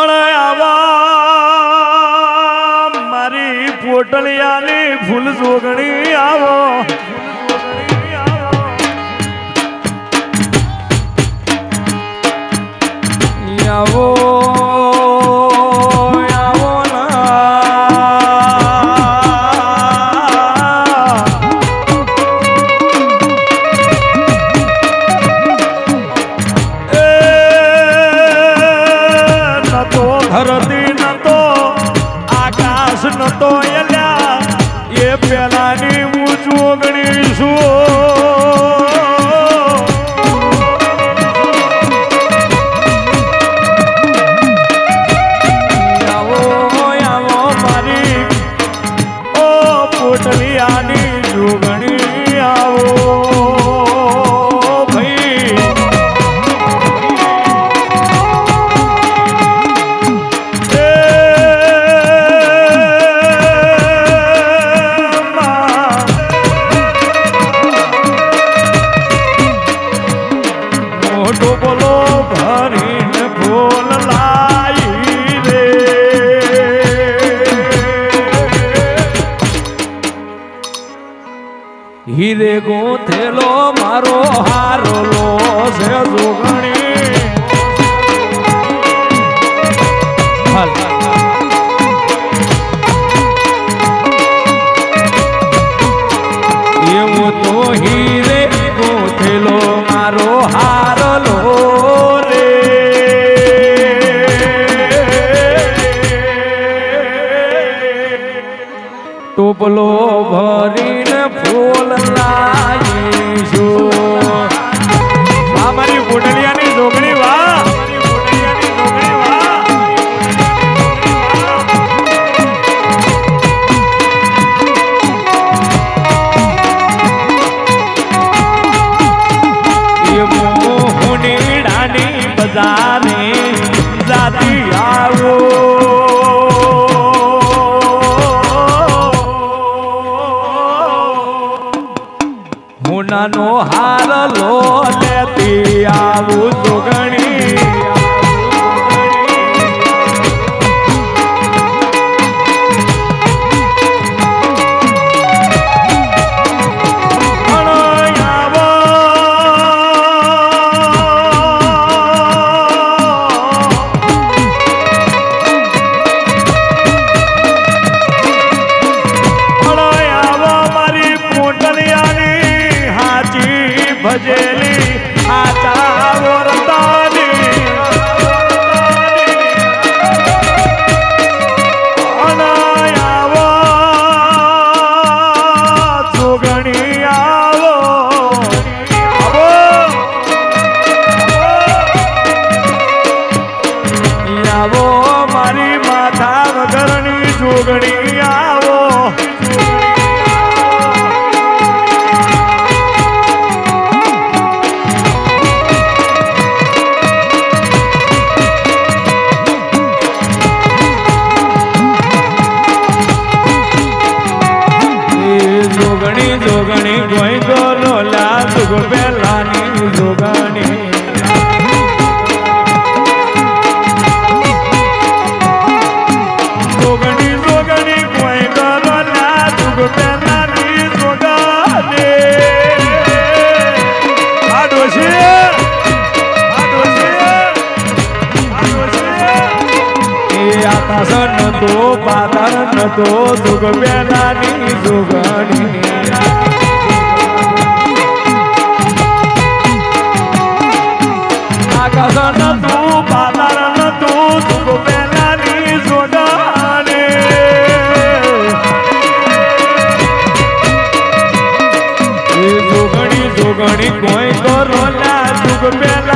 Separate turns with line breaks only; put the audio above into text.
અણે આવા મારી પોટલિયાની ફૂલ જોગણી આવો. નાની હું ચોગણી છું આવો આવો મારી. ઓ પોટલી આની credo જાને જાતી આવો હુનાનો હાર લો ભજેલી આતા વાસણ નતો પાતર નતો સુખ પેલાની સુગણી. આકાશ નતું પાતર નતું સુખ પેલાની સોડાની સુગણી કોઈ કરો સુખ પેલા